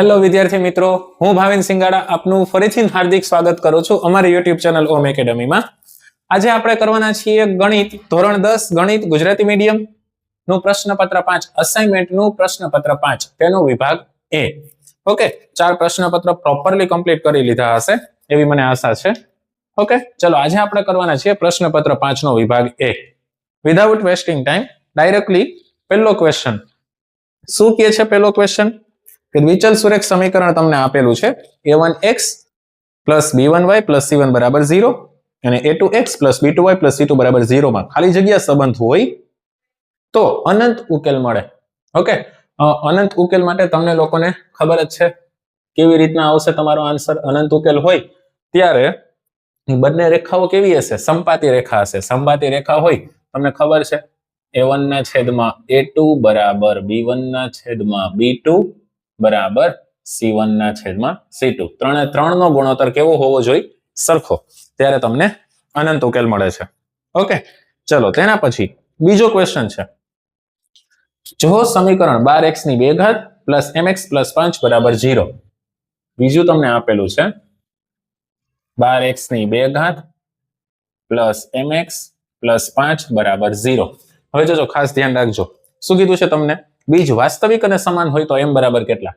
Hello વિદ્યાર્થી મિત્રો. હું ભાવિન સિંગાડા આપનું ફરીથી હાર્દિક સ્વાગત કરું છું અમારી યુટ્યુબ ચેનલ ઓમ એકેડમીમાં આજે આપણે કરવાના છીએ ગણિત ધોરણ દસ, ગણિત ગુજરાતી મીડિયમનું પ્રશ્નપત્ર પાંચ અસાઇનમેન્ટનું પ્રશ્નપત્ર પાંચ, તેનો વિભાગ એ ઓકે ચાર પ્રશ્નપત્ર પ્રોપરલી કમ્પ્લીટ કરી લીધા હશે, એવી મને આશા છે. ઓકે ચલો, આજે આપણે કરવાના છીએ પ્રશ્નપત્ર પાંચનો વિભાગ A without wasting time directly પહેલો ક્વેશ્ચન શું કહે છે પહેલો ક્વેશ્ચન કે દ્વિચલ સુરેખ સમીકરણ તમને આપેલું છે. A one X plus B one Y plus C one બરાબર ઝીરો અને A two X plus B two Y plus C two બરાબર ઝીરોમાં ખાલી જગ્યા સંબંધ હોય તો અનંત ઉકેલ મળે. ઓકે અનંત ઉકેલ માટે તમને લોકોને ખબર જ છે કેવી રીતના આવશે તમારો આન્સર અનંત ઉકેલ હોય ત્યારે બંને રેખાઓ કેવી હશે? સંપાતી રેખા હશે. સંપાતી રેખા હોય, તમને ખબર છે? એ વન ના છેદમાં એ ટુ બરાબર બી વન ના છેદમાં બી ટુ બરાબર સી વન ના છેદમાં સી ટુ ત્રણે ત્રણ નો ગુણોત્તર કેવો હોવો જોઈએ? સરખો. ત્યારે તમને અનંત ઉકેલ મળે છે. ઓકે? ચલો, તેના પછી બીજો ક્વેશ્ચન છે. જો સમીકરણ બાર એક્સની બે ઘાત પ્લસ એમ એક્સ પ્લસ પાંચ બરાબર ઝીરો બીજું તમને આપેલું છે. બાર એક્સની બે ઘાત પ્લસ એમ એક્સ પ્લસ પાંચ બરાબર ઝીરો હવે જોજો, ખાસ ધ્યાન રાખજો. શું કીધું છે તમને? બીજ વાસ્તવિક અને સમાન હોય તો એમ બરાબર કેટલા?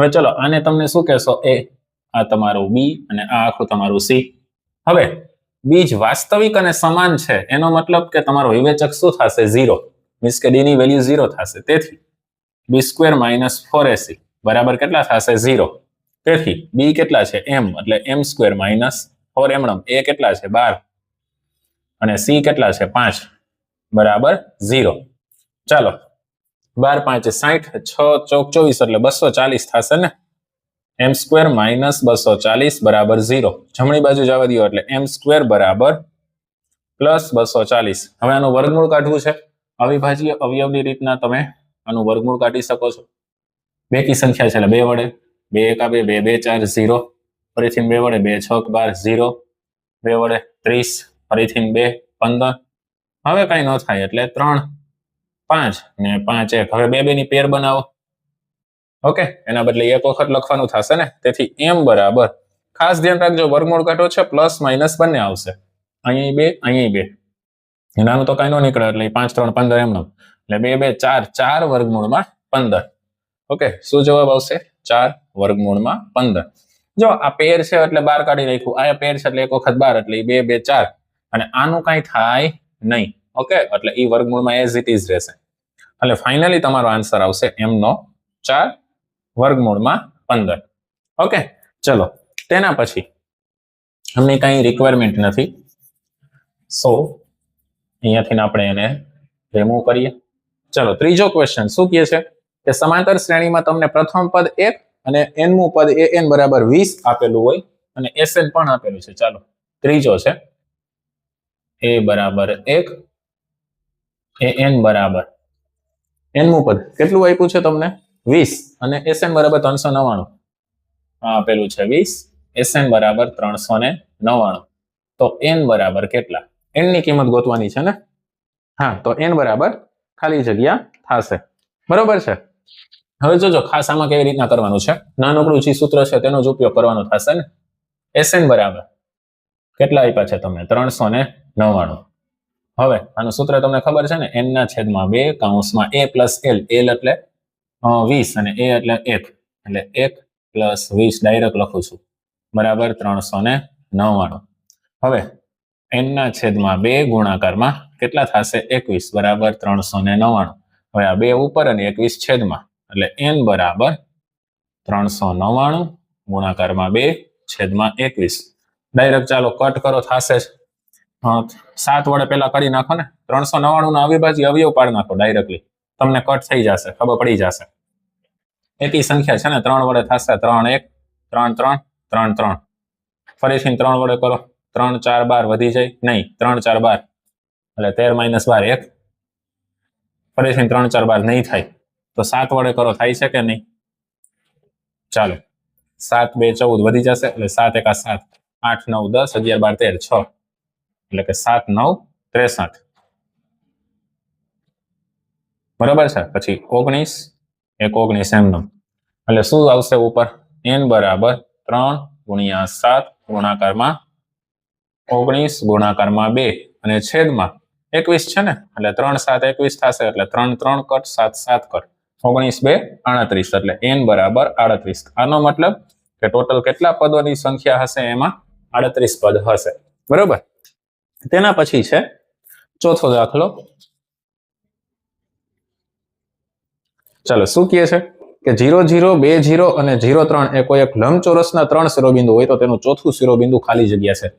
હવે ચલો, આને તમને શું કહેશો? એ, આ તમારું બી અને આ આખું તમારું સી હવે, બીજ વાસ્તવિક અને સમાન છે, એનો મતલબ કે તમારો વિવેચક શું થશે? ઝીરો. મીન્સ કે ડીની વેલ્યુ ઝીરો થશે. તેથી B square minus four AC બરાબર કેટલા થશે? ઝીરો. તેથી બી કેટલા છે? એમ એટલે એમ સ્ક્વેર માઇનસ ફોર એમણમ. એ કેટલા છે? બાર. અને સી કેટલા છે? પાંચ. બરાબર ઝીરો. ચાલો બાર, પાંચ, સાઠ, છ, ચોક, ચોવીસ એટલે બસો ચાલીસ થશે ને? એમ સ્ક્વેર માઇનસ બસો ચાલીસ બરાબર ઝીરો. જમણી બાજુ જવા દો એટલે એમ સ્ક્વેર બરાબર પ્લસ બસો ચાલીસ. હવે આનું વર્ગમૂળ કાઢવું છે. અવિભાજ્ય અવયવની રીતના તમે આનું વર્ગમૂળ કાઢી શકો છો. બે કી સંખ્યા છે એટલે બે વડે. બે એકા બે બે બે, ચાર, ઝીરો. ફરીથી બે વડે. બે, છ, બાર, ઝીરો. બે વડે ત્રીસ. ફરીથી બે, પંદર. હવે કઈ ન થાય એટલે ત્રણ. પાંચ ને પાંચ એક. હવે બે બે ની પેર બનાવો. ઓકે? એના બદલે એક વખત લખવાનું થશે ને? તેથી એમ બરાબર. ખાસ ધ્યાન રાખજો, વર્ગમૂળ કાઢો છે, પ્લસ માઇનસ બંને આવશે. અહીં બે અહીં બે. નાનું તો કઈ નો નીકળે, એટલે પાંચ, ત્રણ, પંદર એમનો. એટલે બે બે, ચાર ચાર વર્ગમૂળમાં પંદર. ઓકે? શું જવાબ આવશે? ચાર વર્ગમૂળમાં પંદર. જો આ પેર છે એટલે બાર કાઢી નાખ્યું. આ પેર છે એટલે એક વખત બાર, એટલે બે બે, ચાર. અને આનું કઈ થાય નહીં. ઓકે એટલે ઈ વર્ગમૂળમાં એઝ ઇટ ઇઝ રહેશે. એટલે ફાઇનલી તમારો આન્સર આવશે એમનો ચાર વર્ગમૂળમાં પંદર. ઓકે ચલો, તેના પછી અમને કઈ રિક્વાયરમેન્ટ નથી. સો અહીંયાથી આપણે એને રિમૂવ કરીએ. ચલો, ત્રીજો ક્વેશ્ચન શું કહે છે? કે સમાંતર શ્રેણીમાં તમને પ્રથમ પદ એક અને એનમું પદ એ એન બરાબર વીસ આપેલું હોય અને એસ એન પણ આપેલું છે. ચાલો, ત્રીજો છે. એ બરાબર એક એ એન બરાબર. એનમું પદ. કેટલું આપ્યું છે તમને? વીસ. અને એસએન બરાબર ત્રણસો નવ્વાણું. આ આપેલું છે વીસ. એસએન બરાબર ત્રણસો ને નવ્વાણું. તો એન બરાબર કેટલા? એનની કિંમત ગોતવાની છે ને? હા તો એન બરાબર ખાલી જગ્યા થશે. બરોબર છે? હવે જોજો ખાસ આમાં કેવી રીતના કરવાનું છે? નાનકડું જે સૂત્ર છે તેનો જ ઉપયોગ કરવાનો થશે ને? એસએન બરાબર. કેટલા આપ્યા છે તમને ત્રણસો ને નવ્વાણું. હવે, આનું સૂત્ર તમને ખબર છે ને? એન ના છેદમાં બે કાઉન્સમાં એ પ્લસ એલ એલ એટલે વીસ અને એ એટલે એક. એટલે એક પ્લસ વીસ ડાયરેક્ટ લખું છું. બરાબર ત્રણસો ને નવ્વાણું. હવે એન ના છેદમાં બે ગુણાકારમાં કેટલા થશે? એકવીસ. બરાબર ત્રણસો ને નવ્વાણું. હવે આ બે ઉપર અને એકવીસ છેદમાં. એટલે એન બરાબર ત્રણસો નવ્વાણું ગુણાકારમાં બે છેદમાં એકવીસ. ડાયરેક્ટ ચાલો કટ કરો, થશે જ. સાત વડે પેલા કરી નાખો ને. ત્રણસો નવ્વાણું નો અવિભાજ્ય અવયવ પાડી નાખો ડાયરેક્ટલી તમને કટ થઈ જશે, ખબર પડી જશે. એકી સંખ્યા છે ને, ત્રણ વડે થશે ત્રણ એક, ત્રણ ત્રણ ત્રણ ત્રણ. ફરીથી ત્રણ વડે કરો, ત્રણ ચાર બાર વધી જાય, નહીં, ત્રણ ચાર બાર. એટલે તેર માઇનસ બાર એક. ફરીથી ત્રણ ચાર બાર નહીં થાય. તો સાત વડે કરો, થાય છે કે નહીં? ચાલો. સાત બે ચૌદ વધી જશે, એટલે સાત એકા સાત. આઠ નવ દસ, અગિયાર બાર તેર, છ. એટલે કે સાત, નવ, ત્રેસઠ. બરાબર છે? પછી ઓગણીસ એક ઓગણીસ એમનો. એટલે શું આવશે ઉપર? એન બરાબર ત્રણ ગુણ્યા સાત ગુણાકારમાં ઓગણીસ ગુણાકારમાં બે. અને છેદમાં એકવીસ છે ને? એટલે ત્રણ સાત એકવીસ થશે. એટલે ત્રણ ત્રણ કટ, સાત સાત કટ. ઓગણીસ, બે, આડત્રીસ. એટલે એન બરાબર આડત્રીસ. આનો મતલબ કે ટોટલ કેટલા પદોની સંખ્યા હશે? એમાં આડત્રીસ પદ હશે. બરોબર? તેના પછી છે, ચોથો દાખલો. ચાલો, શું કહે છે? કે જીરો જીરો, બે, જીરો અને જીરો, ત્રણ એ કોઈ એક લંબચોરસના ત્રણ શિરોબિંદુ હોય તો તેનું ચોથું શિરોબિંદુ ખાલી જગ્યા છે.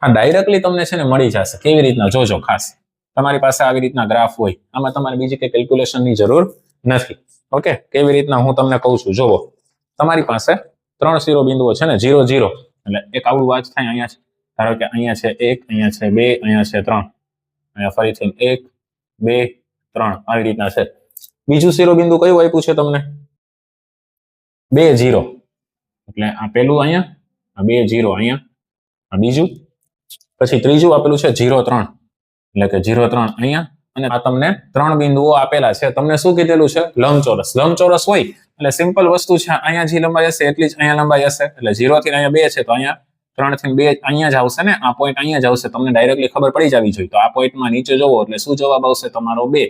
આ ડાયરેક્ટલી તમને છે ને મળી જશે. કેવી રીતના? જોજો ખાસ. તમારી પાસે આવી રીતના ગ્રાફ હોય. આમાં તમારે બીજી કઈ કેલ્ક્યુલેશનની જરૂર નથી. ઓકે કેવી રીતના હું તમને કહું છું? જોવો તમારી પાસે ત્રણ શિરોબિંદુઓ છે ને, જીરો જીરો. એટલે એક આવડું વાંચ થાય અહીંયા છે ધારો કે અહીંયા છે એક, અહીંયા છે બે, અહીંયા છે ત્રણ. અહીંયા ફરીથી એક, બે, ત્રણ. આવી રીતના છે. બીજું શિરોબિંદુ કયું આપ્યું છે તમને? બે, જીરો. એટલે આ પેલું અહીંયા, આ બે, જીરો અહીંયા, આ બીજું. પછી ત્રીજું આપેલું છે જીરો, ત્રણ. એટલે કે જીરો, ત્રણ અહીંયા અને આ તમને ત્રણ બિંદુઓ આપેલા છે. તમને શું કીધેલું છે? લંબચોરસ. લંબચોરસ હોય, એટલે સિમ્પલ વસ્તુ છે, અહીંયા જે લંબાઈ હશે, એટલી જ અહીંયા લંબાઈ હશે. એટલે ઝીરો થી અહીંયા બે છે, તો અહીંયા ત્રણથી બે અહીંયા જ આવશે ને? આ પોઈન્ટ અહીંયા જ આવશે. તમને ડાયરેક્ટલી ખબર પડી જવી જોઈએ. તો આ પોઈન્ટમાં નીચે જોવો એટલે શું જવાબ આવશે? તમારો બે.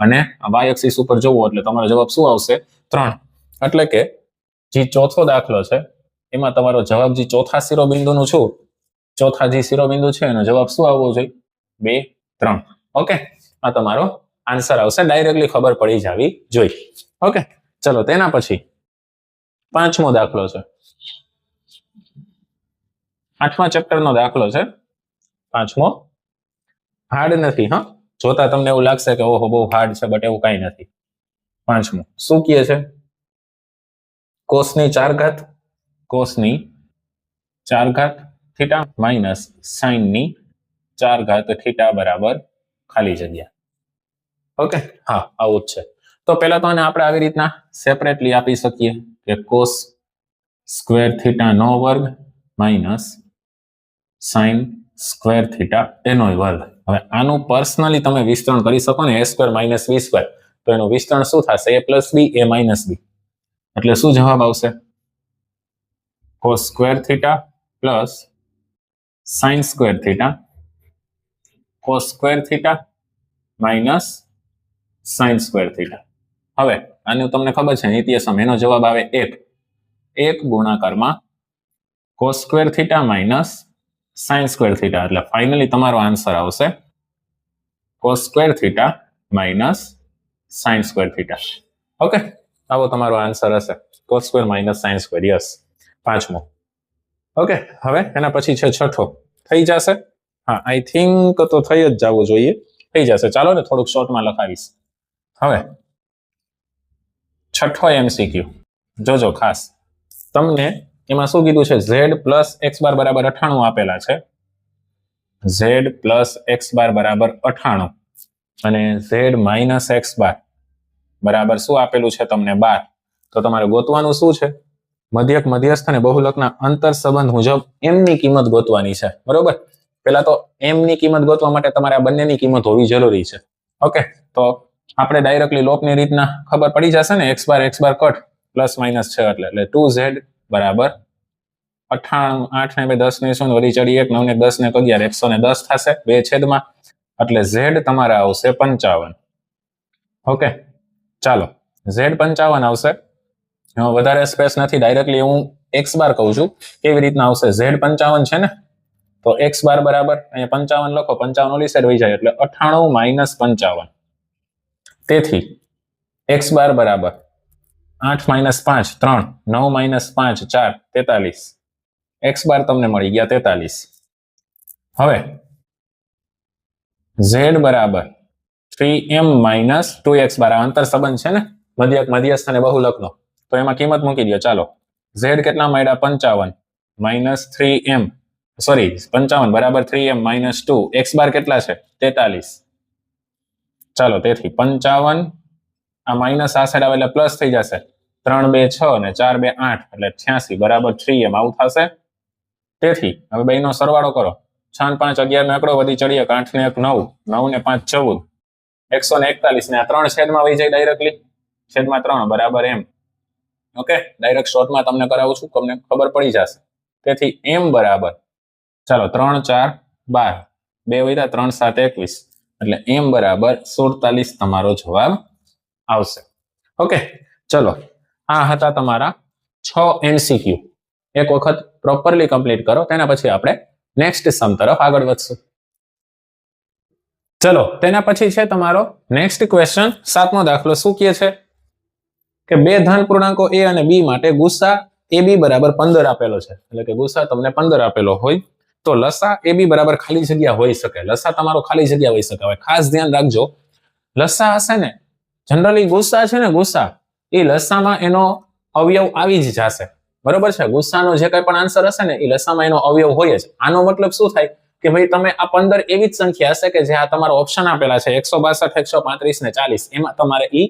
અને વાય ઉપર જોવો એટલે તમારો જવાબ શું આવશે? ત્રણ. એટલે કે જે ચોથો દાખલો છે, એમાં તમારો જવાબ જે ચોથા શિરોબિંદુનું છું, ચોથા જે શિરોબિંદુ છે, એનો જવાબ શું આવવો જોઈએ? બે, ત્રણ. ઓકે? આ તમારો આન્સર આવશે. ડાયરેક્ટલી ખબર પડી જવી જોઈએ. ઓકે? ચલો, તેના પછી પાંચમો દાખલો છે. આઠમા ચેપ્ટરનો દાખલો છે. પાંચમો. હાર્ડ નથી, હા. જોતા તમને એવું લાગશે કે ઓહો, બહુ હાર્ડ છે બટ એવું કઈ નથી. પાંચમો. શું કહે છે? કોષની ચાર ઘાત કોષની ચાર ઘાત થીટા માઇનસ સાઈનની ચાર ઘાત થીટા બરાબર ખાલી જગ્યા. ઓકે? હા, આવું જ છે. તો પહેલા તો આને આપણે આવી રીતના સેપરેટલી આપી શકીએ કે કોસ સ્ક્વેર થીટા નો વર્ગ માઇનસ સાઈન સ્ક્વેર થીટા એનો વર્ગ. હવે આનું પર્સનલી તમે વિસ્તરણ કરી શકો ને A square minus B square તો એનું વિસ્તરણ શું થશે? એ પ્લસ બી એ માઇનસ બી એટલે શું જવાબ આવશે? Cos square theta plus sine square theta cos square theta minus sine square theta હવે, આનું તમને ખબર છે નિત્યસમ એનો જવાબ આવે એક. એક ગુણાકારમાં cos square theta minus sine square theta એટલે ફાઇનલી તમારો આન્સર આવશે cos square theta minus sine square theta okay આવો તમારો આન્સર હશે. Cos square minus sine square yes પાંચમો. ઓકે હવે એના પછી છે છઠ્ઠો. થઈ જશે? હા આઈ થિંક તો થઈ જ જવું જોઈએ. થઈ જશે. ચાલો ને થોડુંક શોર્ટમાં લખાવીશ. હવે છઠ્ઠો એમસીક્યુ જોજો ખાસ. તમને એમાં શું કીધું છે? ઝેડ પ્લસ એક્સ બાર બરાબર અઠાણું આપેલા છે. ઝેડ પ્લસ એક્સ બાર બરાબર અઠાણું. અને ઝેડ માઇનસ એક્સ બાર બરાબર શું આપેલું છે તમને? બાર. તો તમારે ગોતવાનું શું છે? મધ્યક, મધ્યસ્થ અને બહુલકના અંતર સંબંધ મુજબ એમની કિંમત ગોતવાની છે. બરોબર? પેલા તો એમની કિંમત ગોતવા માટે તમારે આ બંનેની કિંમત હોવી જરૂરી છે. ઓકે? તો આપણે ડાયરેક્ટલી લોપની રીતના ખબર પડી જશે ને? X bar x bar cut. Plus minus છે એટલે. એટલે ટુ ઝેડ બરાબર અઠાણું, આઠ ને બે, દસ ને શું વધી ચડી એક, નવ ને દસ ને અગિયાર, એકસો ને દસ થશે બે છેદમાં, એટલે ઝેડ તમારે આવશે પંચાવન. ઓકે, ચાલો, ઝેડ પંચાવન આવશે. વધારે સ્પેસ નથી, ડાયરેક્ટલી હું એક્સ બાર કહું છું, કેવી રીતના આવશે? ઝેડ પંચાવન છે ને, તો એક્સ બાર બરાબર, અહીંયા પંચાવન લખો, પંચાવન ઓલી સાઈડ વહી જાય, એટલે અઠાણું માઇનસ પંચાવન. તેથી, એક્સ બાર બરાબર, આઠ માઇનસ પાંચ, ત્રણ, નવ માઇનસ પાંચ, ચાર, તેતાલીસ. એક્સ બાર તમને મળી ગયા તેતાલીસ. હવે ઝેડ બરાબર three m minus two x bar અંતર સંબંધ છે ને? મધ્યક, મધ્યસ્થ અને બહુલકનો. તો એમાં કિંમત મૂકી દો, ચાલો. ઝેડ કેટલા મળ્યા? પંચાવન. માઇનસ થ્રી એમ સોરી પંચાવન બરાબર three m minus two x bar કેટલા છે? તેતાલીસ. ચાલો, તેથી પંચાવન, આ માઇનસ આ સાઈડ આવે એટલે પ્લસ થઈ જશે. ત્રણ બે છ અને ચાર બે આઠ, એટલે છ્યાસી. બરાબર થ્રી એમ આવું થશે. તેથી, હવે બેનો સરવાળો કરો. છ પાંચ અગિયાર નો એકડો વધી ચડીએ આઠ ને એક નવ. નવ ને પાંચ ચૌદ. એકસો ને એકતાલીસ ને આ ત્રણ છેદમાં વહી જાય ડાયરેક્ટલી છેદમાં ત્રણ, બરાબર એમ. ઓકે ડાયરેક્ટ શોર્ટમાં તમને કરાવું છું, તમને ખબર પડી જશે. તેથી એમ બરાબર. ચાલો, ત્રણ, ચાર, બાર. બે વધ્યા ત્રણ, સાત, એકવીસ. એટલે એમ બરાબર સુડતાલીસ તમારો જવાબ આવશે. ઓકે ચલો. આ હતા તમારા છ એમસીક્યુ એક વખત પ્રોપરલી કમ્પ્લીટ કરો, તેના પછી આપણે નેક્સ્ટ સમ તરફ આગળ વધશું. ચલો, તેના પછી છે તમારો નેક્સ્ટ ક્વેશ્ચન સાતમો દાખલો શું કહે છે? કે બે ધન પૂર્ણાંકો એ અને બી માટે ગુસ્સા એ બી બરાબર પંદર આપેલો છે. એટલે કે ગુસ્સા તમને પંદર આપેલો હોય, તો લસા એ બી બરાબર ખાલી જગ્યા હોઈ શકે. લસા તમારો ખાલી જગ્યા હોઈ શકે. હવે ખાસ ધ્યાન રાખજો, લસા હશે ને જનરલી ગુસ્સા છે ને ગુસ્સા, એ લસામાં એનો અવયવ આવી જ જશે. બરોબર છે? ગુસ્સાનો જે કઈ પણ આન્સર હશે ને એ લસામાં એનો અવયવ હોય જ. આનો મતલબ શું થાય? કે ભાઈ તમે આ પંદર એવી જ સંખ્યા હશે કે જે આ તમારો ઓપ્શન આપેલા છે, એકસો બાસઠ, એકસો પાંત્રીસ ને ચાલીસ, એમાં તમારે ઈ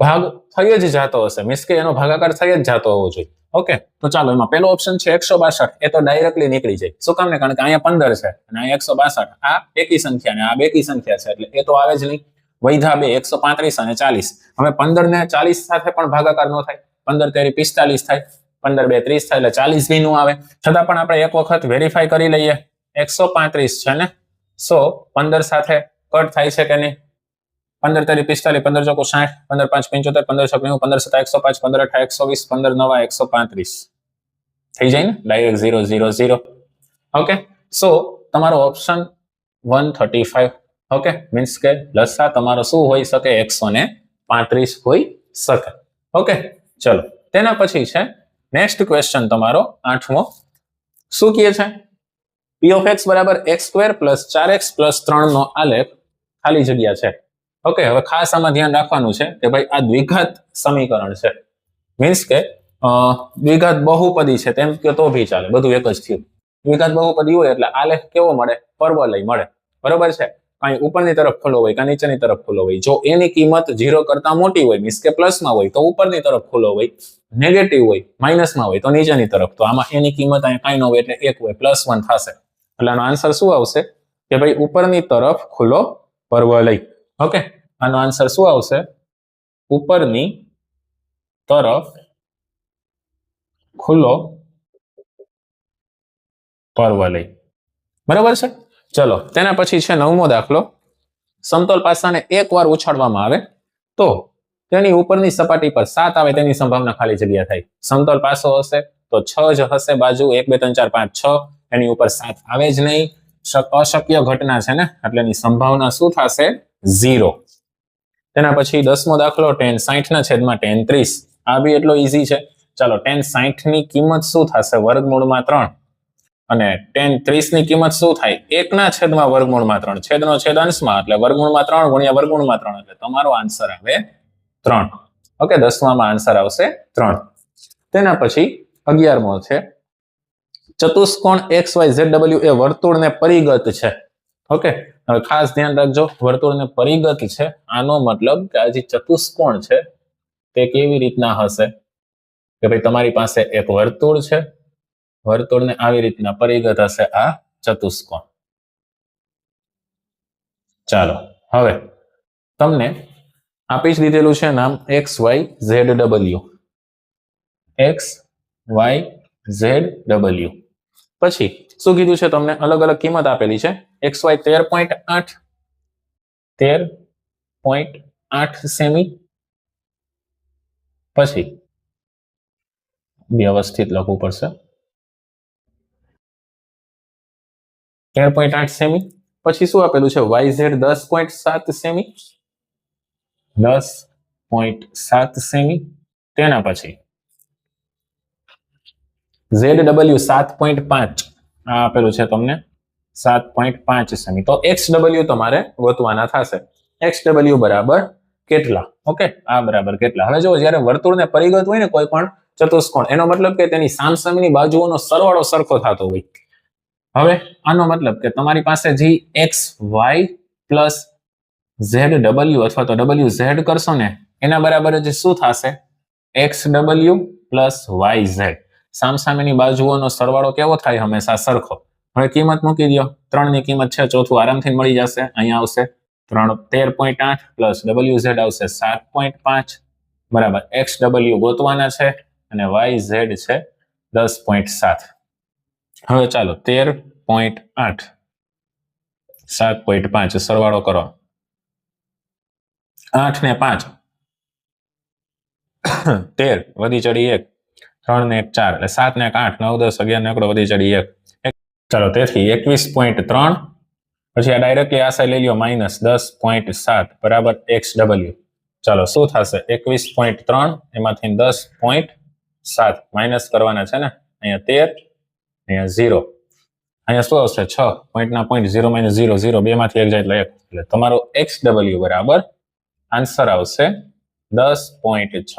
ભાગ થઈ જ જાતો હશે. મીન્સ કે એનો ભાગાકાર થઈ જ જતો હોવો જોઈએ. ઓકે? તો ચાલો, એમાં પેલો ઓપ્શન છે એકસો બાસઠ. એ તો ડાયરેક્ટલી નીકળી જાય. શું કામ ને? કારણ કે અહીંયા પંદર છે અને અહીંયા એકસો બાસઠ. આ એકી સંખ્યા ને આ બેકી સંખ્યા છે, એટલે એ તો આવે જ નહીં. વૈધા બે, એકસો પાંત્રીસ અને ચાલીસ. હવે પંદર ને ચાલીસ સાથે પણ ભાગાકાર ન થાય. પંદર તેરી પિસ્તાલીસ થાય, પંદર બે ત્રીસ થાય, એટલે ચાલીસ બી નું આવે. છતાં પણ આપણે એક વખત વેરીફાઈ કરી લઈએ. એકસો પાંત્રીસ છે ને? સો પંદર સાથે કટ થાય છે કે નહીં? પંદર તેરી પિસ્તાલીસ, પંદર ચોકો સાઠ, પંદર પાંચ પંચોતેર, પંદર છ નેવું પંદર સત્તા એકસો પાંચ, પંદર અઠા એકસો વીસ, પંદર નવા એકસો પાંત્રીસ. થઈ જાય ને? Direct zero zero zero okay so તમારો option one thirty five okay means કે લસા તમારો શું હોઈ શકે? એકસો ને પાંત્રીસ હોઈ શકે. ઓકે ચલો, તેના પછી છે નેક્સ્ટ ક્વેશ્ચન તમારો આઠમો. શું કહે છે? પી ઓફ એક્સ બરાબર એક્સ સ્ક્વેર પ્લસ ચાર એક્સ પ્લસ ત્રણનો આલેખ ખાલી જગ્યા છે. ઓકે હવે ખાસ આમાં ધ્યાન રાખવાનું છે કે ભાઈ આ દ્વિઘાત સમીકરણ છે. મીન્સ કે દ્વિઘાત બહુપદી છે, તેમ કે તો ભી ચાલે, બધું એક જ થયું. દ્વિઘાત બહુપદી હોય એટલે આલેખ કેવો મળે? પરવલય મળે. બરોબર છે? કાંઈ ઉપરની તરફ ખુલ્લો હોય કે નીચેની તરફ ખુલ્લો હોય. જો એની કિંમત ઝીરો કરતા મોટી હોય, મીન્સ કે પ્લસમાં હોય, તો ઉપરની તરફ ખુલ્લો હોય નેગેટિવ હોય માઇનસમાં હોય, તો નીચેની તરફ. તો આમાં એની કિંમત અહીંયા કાંઈ ન હોય એટલે એક હોય પ્લસ વન થશે. એટલે આનો આન્સર શું આવશે? કે ભાઈ ઉપરની તરફ ખુલ્લો પરવલય ઓકે આનો આન્સર શું આવશે? ઉપરની તરફ ખુલ્લો પરવલય બરાબર છે? ચલો, તેના પછી છે નવમો દાખલો. સમતોલ પાસાને એકવાર ઉછાળવામાં આવે તો તેની ઉપરની સપાટી પર સાત આવે તેની સંભાવના ખાલી જગ્યા થાય. સમતોલ પાસો હશે તો છ જ હશે બાજુ, એક, બે, ત્રણ, ચાર, પાંચ, છ. એની ઉપર સાત આવે જ નહીં. શક- અશક્ય ઘટના છે ને? એટલે એની સંભાવના શું થશે? ઝીરો. તેના પછી દસમો દાખલો, ટેન સાઠ ના છેદમાં ટેન ત્રીસ. આ બી એટલો ઈઝી છે. ચાલો, ટેન સાઠની કિંમત શું થશે? વર્ગમૂળમાં ત્રણ. અને ટેન ત્રીસની કિંમત શું થાય? એકના છેદમાં વર્ગમૂળમાં ત્રણ. છેદનો છેદ અંશમાં, એટલે વર્ગમૂળમાં ત્રણ ગુણ્યા વર્ગમૂળમાં ત્રણ. એટલે તમારો આન્સર આવે ત્રણ. ઓકે દસમામાં આન્સર આવશે ત્રણ. તેના પછી અગિયારમો છે. ચતુષ્કોણ એક્સ વાય ઝેડ ડબલ્યુ એ વર્તુળને પરિગત છે. ઓકે હવે ખાસ ધ્યાન રાખજો, વર્તુળને પરિગત છે. આનો મતલબ કે આ જે ચતુષ્કોણ છે, તે કેવી રીતના હશે? કે ભાઈ તમારી પાસે એક વર્તુળ છે વર્તુળને આવી રીતના પરિગત હશે આ ચતુષ્કોણ. ચાલો, હવે તમને આપી જ દીધેલું છે નામ X Y Z W. X Y Z W. પછી શું કીધું છે તમને? અલગ અલગ કિંમત આપેલી છે. એક્સ વાય તેર પોઈન્ટ આઠ, તેર પોઈન્ટ આઠ સેમી. પછી વ્યવસ્થિત લખવું પડશે. તેર પોઈન્ટ આઠ સેમી પછી શું આપેલું છે? વાય ઝેડ દસ પોઈન્ટ સાત સેમી દસ પોઈન્ટ સાત સેમી તેના પછી ઝેડ ડબલ્યુ સાત પોઈન્ટ પાંચ. આ આપેલું છે તમને સાત પોઈન્ટ પાંચ સેમી તો એક્સ ડબલ્યુ તમારે ગોતવાના થશે. એક્સ બરાબર કેટલા? ઓકે, આ બરાબર કેટલા? હવે જો જ્યારે વર્તુળને પરિગત હોય ને કોઈ પણ ચતુષ્કોણ, એનો મતલબ કે તેની સામસામીની બાજુઓનો સરવાળો સરખો થતો હોય. હવે આનો મતલબ કે તમારી પાસે જે X Y plus Z W અથવા તો ડબલ્યુ ઝેડ કરશો ને, એના બરાબર જ શું થશે? X W plus Y Z સામસામેની બાજુઓનો સરવાળો કેવો થાય હંમેશા સરખો? હવે કિંમત મૂકી દો ત્રણની કિંમત છે, ચોથું આરામથી મળી જશે. અહીંયા આવશે ત્રણ, તેર પોઈન્ટ આઠ પ્લસ ડબલ્યુ ઝેડ આવશે સાત પોઈન્ટ પાંચ. બરાબર. એક્સ ડબલ્યુ ગોતવાના છે અને વાય ઝેડ છે દસ પોઈન્ટ સાત. હવે ચાલો તેર પોઈન્ટ આઠ. સાત પોઈન્ટ પાંચ, સરવાળો કરો. આઠ ને પાંચ. તેર, વધી ચડી એક. ત્રણ ને એક ચાર, એટલે સાત ને એક આઠ, નવ, દસ, અગિયાર ને એકડો વધી ચડી એક. ચાલો તેથી એકવીસ પોઈન્ટ ત્રણ, પછી આ ડાયરેક્ટલી આ સાઈડ લઈ લો માઇનસ દસ પોઈન્ટ સાત, બરાબર એક્સ ડબલ્યુ. ચાલો શું થશે? એકવીસ પોઈન્ટ ત્રણ, એમાંથી દસ પોઈન્ટ સાત. માઇનસ કરવાના છે ને? અહીંયા તેર અહીંયા ઝીરો અહીંયા શું આવશે? છ. પોઈન્ટના point zero minus zero zero બે માંથી એક જાય એટલે એક. એટલે તમારો એક્સ ડબલ્યુ બરાબર આન્સર આવશે દસ પોઈન્ટ છ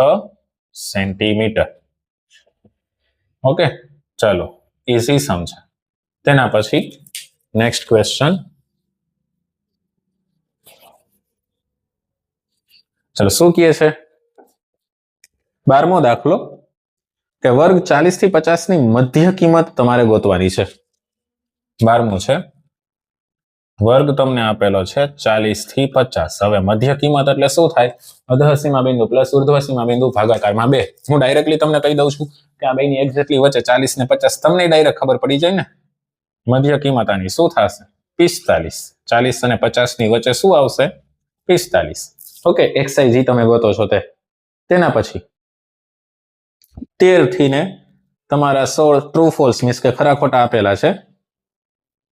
સેન્ટીમીટર ઓકે ચાલો. ઇઝી સમજા તેના પછી નેક્સ્ટ ક્વેશ્ચન ચલો, શું કહે છે? બારમો દાખલો. કે વર્ગ ચાલીસથી પચાસની મધ્ય કિંમત તમારે ગોતવાની છે. બારમું છે. વર્ગ તમને આપેલો છે ચાલીસથી પચાસ. હવે મધ્ય કિંમત એટલે શું થાય? અધઃસીમા બિંદુ પ્લસ ઉર્ધ્વસીમા બિંદુ ભાગાકારમાં બે. હું ડાયરેક્ટલી તમને કહી દઉં છું કે આ બેની એક્ઝેક્ટલી વચ્ચે ચાલીસ ને પચાસ તમને ડાયરેક્ટ ખબર પડી જાય ને? મધ્ય કિંમત આની શું થશે? પિસ્તાલીસ. ચાલીસ અને પચાસની વચ્ચે શું આવશે? પિસ્તાલીસ. ઓકે એક્સાઇઝ તમે ગોતો છો તે. તેના પછી તેરથી ને તમારા સોળ ટ્રુ ફોલ્સ મીન્સ કે ખરા ખોટા આપેલા છે.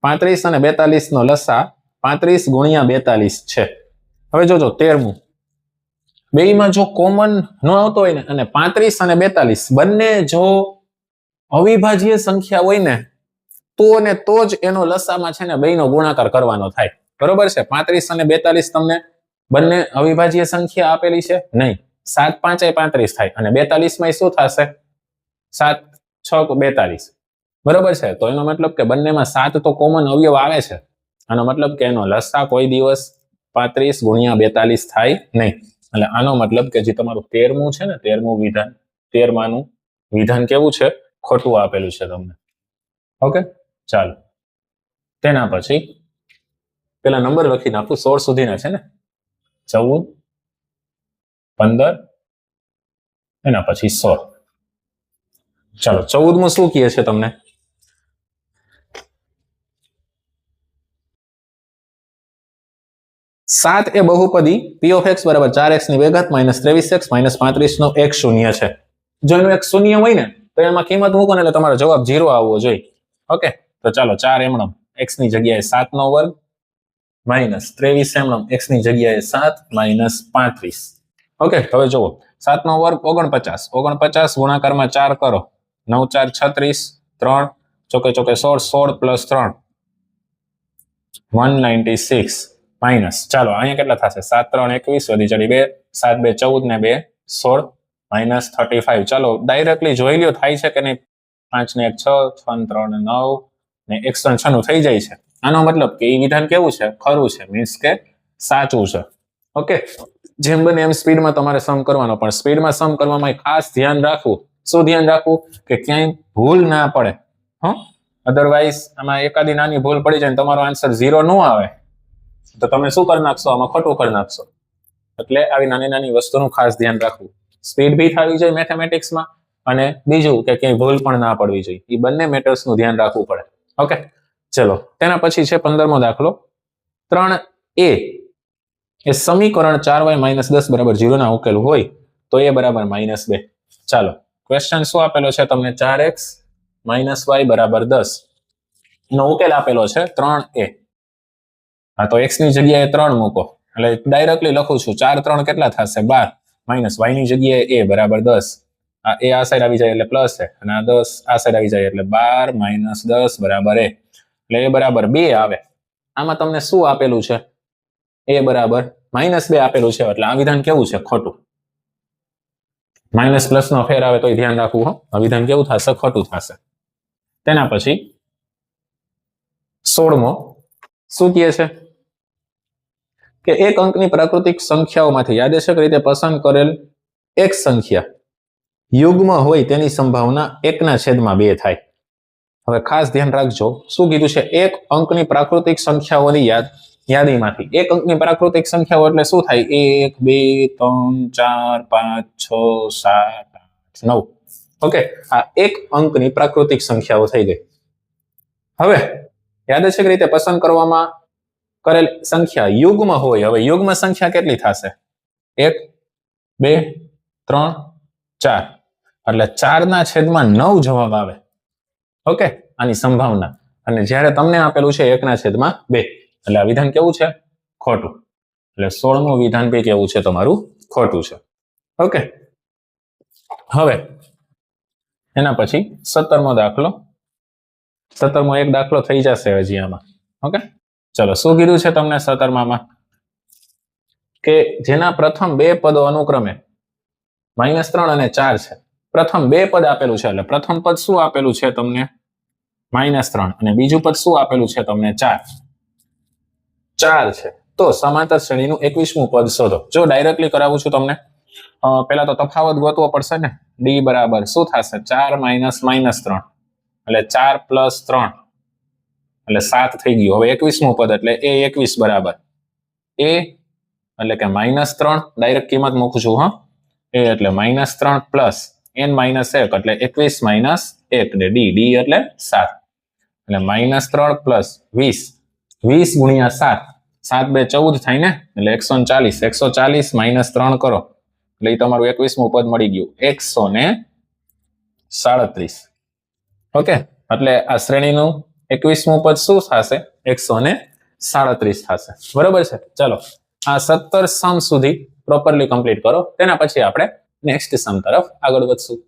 પાંત્રીસ અને બેતાલીસ નો લસા પાંત્રીસ ગુણ્યા બેતાલીસ છે. હવે જોજો, તેરમું. બેયમાં જો કોમન ન આવતો હોય ને, અને પાંત્રીસ અને બેતાલીસ બંને જો અવિભાજ્ય સંખ્યા હોય ને, તો ને તો જ એનો લસામાં છે ને બેનો ગુણાકાર કરવાનો થાય. બરોબર છે? પાંત્રીસ અને બેતાલીસ તમને બંને અવિભાજ્ય સંખ્યા આપેલી છે? નહીં. સાત પાંચે પાંત્રીસ થાય. અને બેતાલીસમાં શું થશે? સાત, છ, બેતાલીસ. બરોબર છે? તો એનો મતલબ કે બંનેમાં સાત તો કોમન અવયવ આવે છે. આનો મતલબ કે એનો લસા કોઈ દિવસ પાંત્રીસ ગુણ્યા બેતાલીસ થાય નહીં. એટલે આનો મતલબ કે જે તમારું તેરમું છે ને, તેરમું વિધાન, તેરમાનું વિધાન કેવું છે? ખોટું આપેલું છે તમને. ઓકે? ચાલો. તેના પછી પેલા નંબર લખી નાખું સોળ સુધીના છે ને? ચૌદ પંદર, એના પછી સોળ. ચાલો, ચૌદમું શું કહે છે તમને. સાત એ બહુપદી પી ઓફ એક્સ બરાબર ચાર એક્સની વેગત માઇનસ ત્રેવીસ એક્સ માઇનસ પાંત્રીસ નો એક શૂન્ય છે. જો એનું એક શૂન્ય હોય ને, તો એમાં કિંમત મૂકો ને એટલે તમારો જવાબ ઝીરો આવવો જોઈએ. ઓકે? તો ચાલો, ચાર એમણમ એક્સની જગ્યાએ સાત વર્ગ, માઇનસ ત્રેવીસ એમણમ એક્સની જગ્યાએ સાત, માઇનસ પાંત્રીસ. ઓકે હવે જુઓ. સાત નો વર્ગ, ઓગણપચાસ. ઓગણપચાસ ગુણાકારમાં ચાર કરો. નવ, ચાર, છત્રીસ, ત્રણ, ચોકે ચોકે, સોળ સોળ પ્લસ ત્રણ. One ninety six minus. ચાલો, અહીંયા કેટલા થશે? સાત, ત્રણ, એકવીસ, વધી ચડી બે. સાત, બે, ચૌદ ને બે, સોળ, માઇનસ થર્ટી ફાઈવ ચાલો, ડાયરેક્ટલી જોઈ લ્યો, થાય છે કે નહીં? પાંચ ને એક, છ છ ત્રણ, નવ ને એકસો છનું થઈ જાય છે. આનો મતલબ કે એ વિધાન કેવું છે? ખરું છે. મીન્સ કે સાચું છે. ઓકે જેમ બને એમ સ્પીડમાં તમારે સમ કરવાનો. પણ સ્પીડમાં સમ કરવામાં ખાસ ધ્યાન રાખવું. શું ધ્યાન રાખવું? કે ક્યાંય ભૂલ ના પડે. હં? અધરવાઇઝ આમાં એકાદી નાની ભૂલ પડી જાય તમારો આન્સર ઝીરો ન આવે. તો તમે શું કરી નાખશો? આમાં ખોટું કરી નાખશો. એટલે આવી નાની નાની વસ્તુનું ખાસ ધ્યાન રાખવું. સ્પીડ બી થવી જોઈએ મેથેમેટિક્સમાં અને બીજું કે ક્યાંય ભૂલ પણ ના પડવી જોઈએ. એ બંને મેટર્સનું ધ્યાન રાખવું પડે. ઓકે ચલો. તેના પછી છે પંદરમો દાખલો. ત્રણ એ. એ સમીકરણ ચાર વાય માઇનસ દસ બરાબર ઝીરો ના ઉકેલ હોય, તો એ બરાબર માઇનસ બે. ચાલો ક્વેશ્ચન શું આપેલો છે તમને? ચાર એક્સ માઇનસ વાય બરાબર દસ. નો ઉકેલ આપેલો છે ત્રણ એ. હા, તો એક્સની જગ્યાએ ત્રણ મૂકો. એટલે ડાયરેક્ટલી લખું છું, ચાર ત્રણ કેટલા થશે? બાર. માઇનસ વાયની જગ્યાએ એ બરાબર દસ. આ એ આ સાઈડ આવી જાય એટલે પ્લસ છે. અને આ દસ આ સાઈડ આવી જાય એટલે બાર માઇનસ દસ બરાબર એ. એટલે એ બરાબર બે આવે. આમાં તમને શું આપેલું છે? એ બરાબર. માઇનસ બે આપેલું છે, એટલે આ વિધાન કેવું છે? ખોટું. માઇનસ પ્લસ નો ફેર આવે તો ધ્યાન રાખવું આ વિધાન કેવું થશે? ખોટું થશે. તેના પછી સોળમો શું કહે છે કે એક અંકની પ્રાકૃતિક સંખ્યાઓમાંથી યાદેશક રીતે પસંદ કરેલ એક સંખ્યા યુગ્મ હોય તેની સંભાવના એકના છેદમાં બે થાય. હવે ખાસ ધ્યાન રાખજો. શું કીધું છે? એક અંકની પ્રાકૃતિક સંખ્યાઓની યાદ યાદીમાંથી. એક અંકની પ્રાકૃતિક સંખ્યાઓ એટલે શું થાય? એક, બે, ત્રણ, ચાર, પાંચ, છ, સાત, આઠ, નવ. ઓકે, આ એક અંકની પ્રાકૃતિક સંખ્યાઓ થઈ ગઈ. હવે યાદચ્છિક રીતે પસંદ કરવામાં કરેલ સંખ્યા યુગ્મ હોય. હવે યુગ્મ સંખ્યા કેટલી થશે? એક, બે, ત્રણ, ચાર. એટલે ચારના છેદમાં નવ જવાબ આવે. ઓકે, આની સંભાવના. અને જ્યારે તમને આપેલું છે એકના છેદમાં બે. એટલે આ વિધાન કેવું છે? ખોટું. એટલે સોળમું વિધાન બી કેવું છે તમારું? ખોટું છે. ઓકે. હવે, એના પછી સત્તરમો દાખલો. સત્તરમો એક દાખલો થઈ જશે હજી આમાં. ઓકે? ચલો, શું કીધું છે તમને સત્તરમામાં? કે જેના પ્રથમ બે પદો અનુક્રમે માઇનસ ત્રણ અને ચાર છે. પ્રથમ બે પદ આપેલું છે. એટલે પ્રથમ પદ શું આપેલું છે તમને? માઇનસ ત્રણ. અને બીજું પદ શું આપેલું છે તમને? ચાર. ચાર છે. તો સમાંતર શ્રેણીનું એકવીસમું પદ શોધો. જો ડાયરેક્ટલી કરાવું છું તમને પહેલા તો તફાવત ગોતવો પડશે ને? ડી બરાબર શું થશે? ચાર માઇનસ માઇનસ ત્રણ. એટલે ચાર પ્લસ ત્રણ. એટલે સાત થઈ ગયું. હવે એકવીસમું પદ એટલે એ એકવીસ બરાબર. એ એટલે કે માઇનસ ત્રણ ડાયરેક્ટ કિંમત મૂકું છું, હા? એ એટલે માઇનસ ત્રણ પ્લસ એન માઇનસ એક, એટલે એકવીસ માઇનસ એક. ને ડી ડી એટલે સાત. એટલે માઇનસ ત્રણ પ્લસ વીસ. વીસ ગુણ્યા સાત સાત બે ચૌદ થાય ને? એટલે એકસો ચાલીસ. એકસો ચાલીસ માઇનસ ત્રણ કરો. એટલે એ તમારું એકવીસમું પદ મળી ગયું. એકસો ને સાડત્રીસ. ઓકે? એટલે આ શ્રેણીનું એકવીસમું પદ શું થશે? એકસો ને સાડત્રીસ થશે. બરોબર છે? ચલો. આ સત્તર સમ સુધી પ્રોપરલી કમ્પ્લીટ કરો. તેના પછી આપણે નેક્સ્ટ સમ તરફ આગળ વધશું.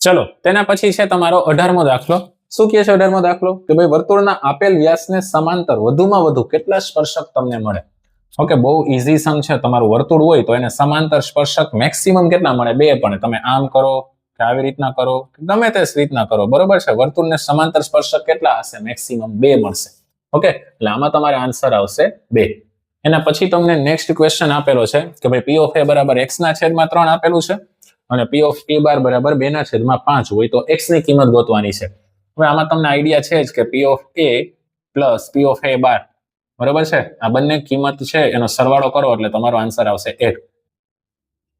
ચલો. તેના પછી છે તમારો અઢારમો દાખલો. શું કહે છે અઢારમો દાખલો? કે ભાઈ, વર્તુળના આપેલ વ્યાસને સમાંતર, વધુમાં વધુ કેટલા સ્પર્શક તમને મળે? ઓકે, બહુ ઇઝી સમ છે. તમારું વર્તુળ હોય તો એને સમાંતર સ્પર્શક મેક્સિમમ કેટલા મળે? બે પણ. તમે આમ કરો, કે આવી રીતના કરો ગમે તે રીતના કરો. બરોબર છે? વર્તુળને સમાંતર સ્પર્શક કેટલા હશે? મેક્સિમમ બે મળશે. ઓકે? એટલે આમાં તમારે આન્સર આવશે બે. એના પછી તમને નેક્સ્ટ ક્વેશ્ચન આપેલો છે, કે ભાઈ પી ઓફ એ બરાબર એક્સ ના છેદમાં ત્રણ આપેલું છે અને પી ઓફ એ બાર બરાબર બે ના છેદમાં પાંચ હોય તો એક્સની કિંમત ગોતવાની છે. હવે આમાં તમને આઈડિયા છે જ કે p of a plus p of a bar. બરોબર છે? આ બંને કિંમત છે, એનો સરવાળો કરો એટલે તમારો આન્સર આવશે એક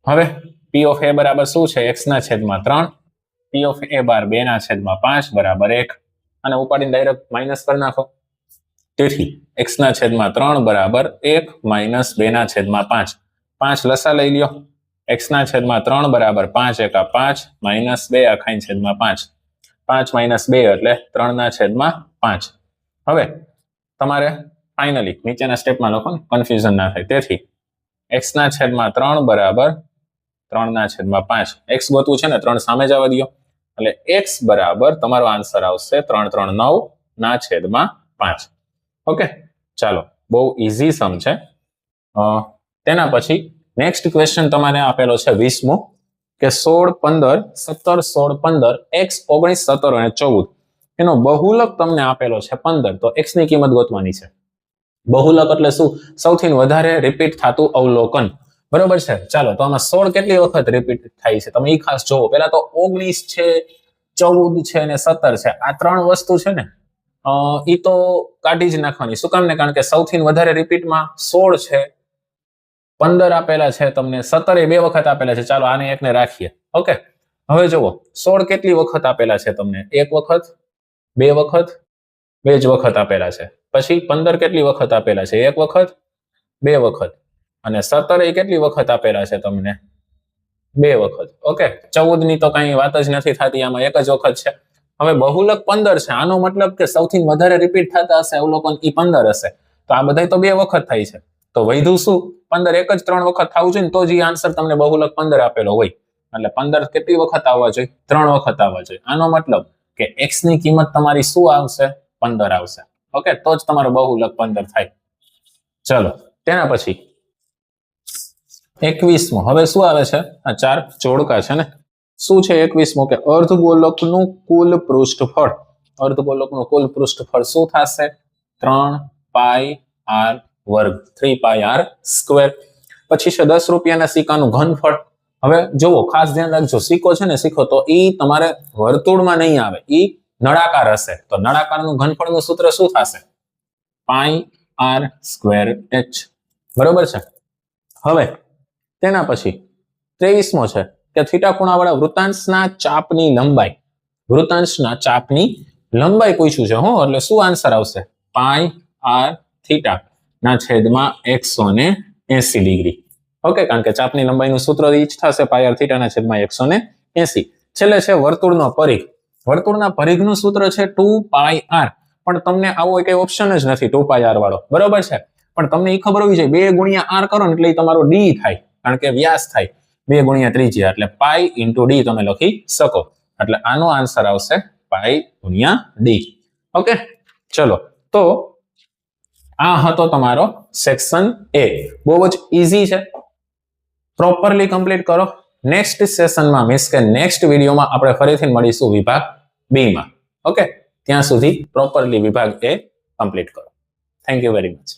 હવે પી ઓફ એ બરાબર શું છે? એક્સ ના છેદમાં ત્રણ પી ઓફ એ બાર બે ના છેદમાં પાંચ બરાબર એક. અને ઉપાડીને ડાયરેક્ટ માઇનસ કરી નાખો. તેથી એક્સ ના છેદમાં ત્રણ બરાબર એક માઇનસ બે ના છેદમાં પાંચ. પાંચ લસા લઈ લ્યો. એક્સ ના છેદમાં ત્રણ બરાબર પાંચ એકા પાંચ માઇનસ બે આખાઈ છેદમાં પાંચ. પાંચ માઇનસ બે એટલે ત્રણ ના છેદમાં પાંચ. હવે તમારે ફાઇનલી નીચેના સ્ટેપમાં લખો ને કન્ફ્યુઝન ના થાય. તેથી એક્સ ના છેદમાં ત્રણ બરાબર ત્રણ ના છેદમાં પાંચ. એક્સ ગોતવું છે ને, ત્રણ સામે જવા દો. એટલે એક્સ બરાબર તમારો આન્સર આવશે ત્રણ ત્રણ, નવ ના છેદમાં પાંચ. ઓકે, ચાલો. બહુ ઇઝી સમ છે. તેના પછી નેક્સ્ટ ક્વેશ્ચન તમારે આપેલો છે વીસમો. કે સોળ પંદર સત્તર સોળ પંદર એક્સ ઓગણીસ સત્તર અને ચૌદ. એનો બહુલક તમને આપેલો છે પંદર. તો એક્સની કિંમત ગોતવાની છે. બહુલક એટલે શું? સૌથી વધારે રિપીટ થતું અવલોકન. બરોબર છે? ચાલો, તો આમાં સોળ કેટલી વખત રિપીટ થાય છે? તમે એ ખાસ જોવો પેલા તો ઓગણીસ છે, ચૌદ છે અને સત્તર છે. આ ત્રણ વસ્તુ છે ને ઈ તો કાઢી જ નાખવાની. શું કામ ને કારણ કે સૌથી વધારે રિપીટમાં સોળ છે. પંદર આપેલા છે, તમને સત્તર એ બે વખત આપેલા છે. ચાલો આને એકને રાખીએ. ઓકે? હવે જુઓ. સોળ કેટલી વખત આપેલા છે તમને? એક વખત, બે વખત, બે જ વખત આપેલા છે. પછી પંદર કેટલી વખત આપેલા છે? એક વખત, બે વખત. અને સત્તર એ કેટલી વખત આપેલા છે તમને? બે વખત. ઓકે? ચૌદની તો કઈ વાત જ નથી થતી, આમાં એક જ વખત છે. હવે બહુલક પંદર છે. આનો મતલબ કે સૌથી વધારે રિપીટ થતા હશે અવલોકન ઈ પંદર હશે. તો આ બધા તો બે વખત થાય છે. તો વૈધું શું? પંદર એક જ ત્રણ વખત થવું જોઈએ ને, તો જ આન્સર તમને બહુલક પંદર આપેલો હોય. એટલે પંદર કેટલી વખત આવવા જોઈએ? ત્રણ વખત આવવા જોઈએ. આનો મતલબ કે એક્સની કિંમત તમારી શું આવશે? પંદર આવશે. ઓકે તો જ તમારો બહુલક પંદર થાય. ચલો, તેના પછી એકવીસમો. હવે શું આવે છે? આ ચાર જોડકા છે ને? શું છે એકવીસમો? કે અર્ધગોલકનું કુલ પૃષ્ઠફળ. અર્ધગોલકનું કુલ પૃષ્ઠફળ શું થશે? ત્રણ, પાઈ, આર વર્ગ થ્રી પાય આર સ્ક્વેર. પછી છે દસ રૂપિયાના સિક્કાનું ઘનફળ. હવે જુઓ, ખાસ ધ્યાન રાખજો, સિક્કો છે ને, સિક્કો, તો એ તમારે વર્તુળમાં નહીં આવે એ નળાકાર હશે. તો નળાકારનું ઘનફળનું સૂત્ર શું થશે? Pi r square h. બરોબર છે? હવે, તેના પછી, ત્રેવીસમો છે કે થીટા ખૂણાવાળા વૃતાંશના ચાપની લંબાઈ. વૃતાંશના ચાપની લંબાઈ પૂછ્યું છે, હો, એટલે શું આન્સર આવશે? Pi r theta. ના છેદમાં એકસો ને એસી ડિગ્રી. ઓકે, કારણ કે ચાપની લંબાઈનું સૂત્ર ઈ જ થશે પાઈ આર થીટાના છેદમાં એકસો ને એસી. છેલ્લે છે વર્તુળનો પરિઘ. વર્તુળના પરિઘનું સૂત્ર છે ટુ પાય આર પણ તમને આવો કઈ ઓપ્શન જ નથી, ટુ પાય આર વાળો. બરોબર છે? પણ તમને એ ખબર હોવી જોઈએ, બે ગુણ્યા આર કરો ને એટલે તમારો ડી થાય. કારણ કે વ્યાસ થાય. બે ગુણ્યા ત્રિજ્યા, એટલે પાય ઇન્ટુ ડી તમે લખી શકો. એટલે આનો આન્સર આવશે પાય ગુણ્યા ડી ઓકે? ચલો. તો આ હતો તમારો સેક્શન એ બહુ જ ઇઝી છે. પ્રોપરલી કમ્પ્લીટ કરો. નેક્સ્ટ સેશનમાં મીન્સ કે નેક્સ્ટ વિડીયોમાં આપણે ફરીથી મળીશું વિભાગ બીમાં ઓકે ત્યાં સુધી પ્રોપરલી વિભાગ એ કમ્પ્લીટ કરો. Thank you very much